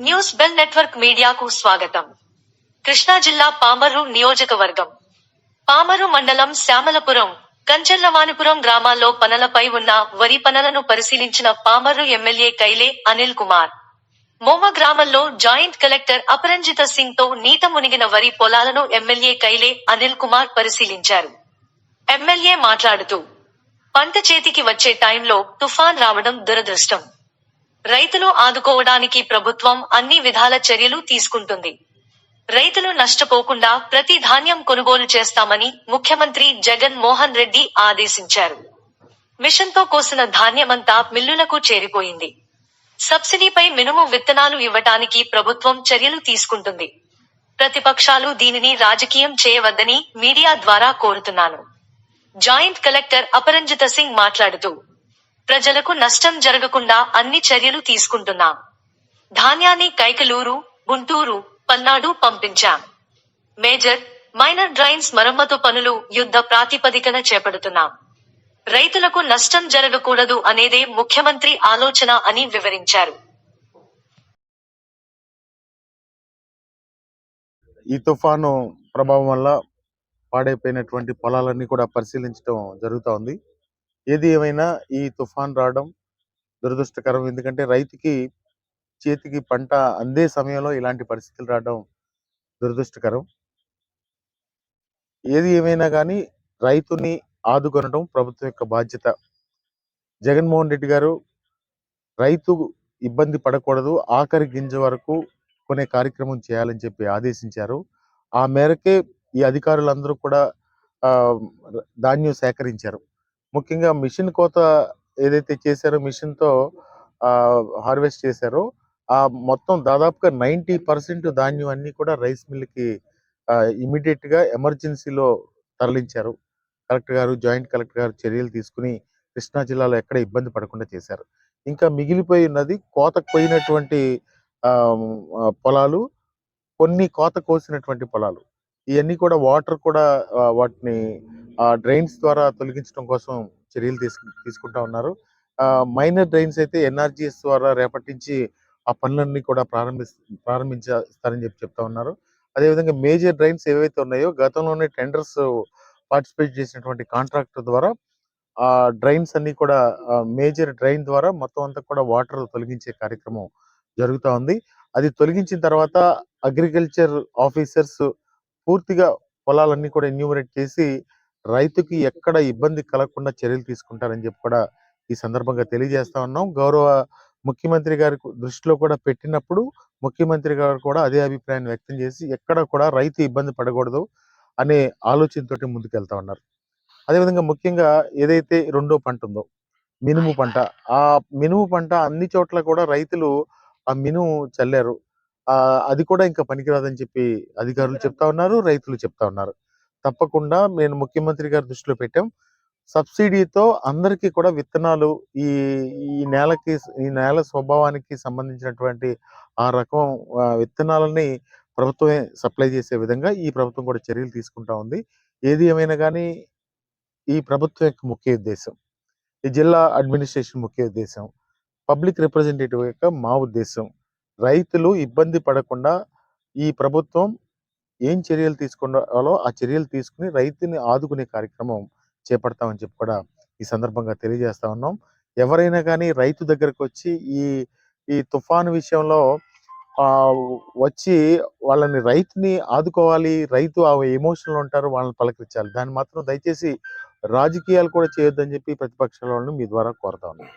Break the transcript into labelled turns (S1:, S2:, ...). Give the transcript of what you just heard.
S1: News bell network మీడియాకు స్వాగతం. కృష్ణా జిల్లా పామర్రు నియోజకవర్గం. పామరు మండలం శ్యామలపురం కంచర్లవానిపురం గ్రామాల్లో పనలపై ఉన్న వరి పనలను పరిశీలించిన పామర్రు ఎమ్మెల్యే కైలే అనిల్ కుమార్. మోమ గ్రామంలో జాయింట్ కలెక్టర్ అపరంజిత సింగ్తో నీట మునిగిన వరి పొలాలను ఎమ్మెల్యే కైలే అనిల్ కుమార్ పరిశీలించారు. ఎమ్మెల్యే మాట్లాడుతూ పంట చేతికి వచ్చే టైంలో తుఫాన్ రావడం దురదృష్టం. రైతులు ఆదుకోవడానికి ప్రభుత్వం అన్ని విధాల చర్యలు తీసుకుంటుంది. రైతులు నష్టపోకుండా ప్రతి ధాన్యం కొనుగోలు చేస్తామని ముఖ్యమంత్రి జగన్ మోహన్ రెడ్డి ఆదేశించారు. మిషన్తో కోసిన ధాన్యమంతా మిల్లులకు చేరిపోయింది. సబ్సిడీపై మినుము విత్తనాలు ఇవ్వటానికి ప్రభుత్వం చర్యలు తీసుకుంటుంది. ప్రతిపక్షాలు దీనిని రాజకీయం చేయవద్దని మీడియా ద్వారా కోరుతున్నాను. జాయింట్ కలెక్టర్ అపరంజిత సింగ్ మాట్లాడుతూ ప్రజలకు నష్టం జరగకుండా అన్ని చర్యలు తీసుకుంటున్నాం. ధాన్యాన్ని కైకలూరు గుంటూరు పల్నాడు పంపించాం. మేజర్ మైనర్ డ్రైన్స్ మరమ్మతు పనులు యుద్ధ ప్రాతిపదికన చేపడుతున్నాం. రైతులకు నష్టం జరగకూడదు అనేదే ముఖ్యమంత్రి ఆలోచన అని వివరించారు.
S2: ఈ తుఫాను ప్రభావం వల్ల పాడైపోయినటువంటి పొలాలన్నీ కూడా పరిశీలించడం జరుగుతూ ఉంది. ఏది ఏమైనా ఈ తుఫాన్ రావడం దురదృష్టకరం. ఎందుకంటే రైతుకి చేతికి పంట అందే సమయంలో ఇలాంటి పరిస్థితులు రావడం దురదృష్టకరం. ఏది ఏమైనా కానీ రైతుని ఆదుకొనడం ప్రభుత్వం యొక్క బాధ్యత. జగన్మోహన్ రెడ్డి గారు రైతు ఇబ్బంది పడకూడదు ఆఖరి గింజ వరకు కొనే కార్యక్రమం చేయాలని చెప్పి ఆదేశించారు. ఆ మేరకే ఈ అధికారులందరూ కూడా ధాన్యం సేకరించారు. ముఖ్యంగా మిషన్ కోత ఏదైతే చేశారో మిషన్తో హార్వెస్ట్ చేశారో ఆ మొత్తం దాదాపుగా నైంటీ పర్సెంట్ ధాన్యం అన్ని కూడా రైస్ మిల్కి ఇమీడియట్గా ఎమర్జెన్సీలో తరలించారు. కలెక్టర్ గారు జాయింట్ కలెక్టర్ గారు చర్యలు తీసుకుని కృష్ణా జిల్లాలో ఎక్కడ ఇబ్బంది పడకుండా చేశారు. ఇంకా మిగిలిపోయి ఉన్నది కోతకు పోయినటువంటి ఆ, పొలాలు కొన్ని కోత కోసినటువంటి పొలాలు. ఇవన్నీ కూడా వాటర్ కూడా వాటిని డ్రైన్స్ ద్వారా తొలగించడం కోసం చర్యలు తీసుకు తీసుకుంటా ఉన్నారు. మైనర్ డ్రైన్స్ అయితే ఎన్ఆర్జీఎస్ ద్వారా రేపటి నుంచి ఆ పనులన్నీ కూడా ప్రారంభి ప్రారంభించేస్తారని చెప్పి చెప్తా ఉన్నారు. అదేవిధంగా మేజర్ డ్రైన్స్ ఏవైతే ఉన్నాయో గతంలోనే టెండర్స్ పార్టిసిపేట్ చేసినటువంటి కాంట్రాక్టర్ ద్వారా ఆ డ్రైన్స్ అన్ని కూడా మేజర్ డ్రైన్ ద్వారా మొత్తం అంతా కూడా వాటర్ తొలగించే కార్యక్రమం జరుగుతా ఉంది. అది తొలగించిన తర్వాత అగ్రికల్చర్ ఆఫీసర్స్ పూర్తిగా పొలాలన్నీ కూడా ఎన్యూమరేట్ చేసి రైతుకి ఎక్కడ ఇబ్బంది కలగకుండా చర్యలు తీసుకుంటారని చెప్పి కూడా ఈ సందర్భంగా తెలియజేస్తా ఉన్నాం. గౌరవ ముఖ్యమంత్రి గారి దృష్టిలో కూడా పెట్టినప్పుడు ముఖ్యమంత్రి గారు కూడా అదే అభిప్రాయాన్ని వ్యక్తం చేసి ఎక్కడ కూడా రైతు ఇబ్బంది పడకూడదు అనే ఆలోచనతోటి ముందుకెళ్తా ఉన్నారు. అదేవిధంగా ముఖ్యంగా ఏదైతే రెండో పంట ఉందో మినుము పంట ఆ మినుము పంట అన్ని చోట్ల కూడా రైతులు ఆ మినుము చల్లారు. అది కూడా ఇంకా పనికిరాదని చెప్పి అధికారులు చెప్తా ఉన్నారు రైతులు చెప్తా ఉన్నారు. తప్పకుండా నేను ముఖ్యమంత్రి గారి దృష్టిలో పెట్టాం. సబ్సిడీతో అందరికీ కూడా విత్తనాలు ఈ ఈ నేలకి ఈ నేల స్వభావానికి సంబంధించినటువంటి ఆ రకం విత్తనాలని ప్రభుత్వమే సప్లై చేసే విధంగా ఈ ప్రభుత్వం కూడా చర్యలు తీసుకుంటా ఉంది. ఏది ఏమైనా కానీ ఈ ప్రభుత్వం యొక్క ముఖ్య ఉద్దేశం ఈ జిల్లా అడ్మినిస్ట్రేషన్ ముఖ్య ఉద్దేశం పబ్లిక్ రిప్రజెంటేటివ్ యొక్క మా ఉద్దేశం. రైతులు ఇబ్బంది పడకుండా ఈ ప్రభుత్వం ఏం చర్యలు తీసుకున్నాలో ఆ చర్యలు తీసుకుని రైతుని ఆదుకునే కార్యక్రమం చేపడతామని చెప్పి కూడా ఈ సందర్భంగా తెలియజేస్తా ఉన్నాం. ఎవరైనా కానీ రైతు దగ్గరకు వచ్చి ఈ ఈ తుఫాను విషయంలో ఆ వచ్చి వాళ్ళని రైతుని ఆదుకోవాలి రైతు ఆ ఎమోషన్లు ఉంటారు వాళ్ళని పలకరించాలి. దాన్ని మాత్రం దయచేసి రాజకీయాలు కూడా చేయొద్దని చెప్పి ప్రతిపక్షాల వాళ్ళని మీ ద్వారా కోరుతా ఉన్నాం.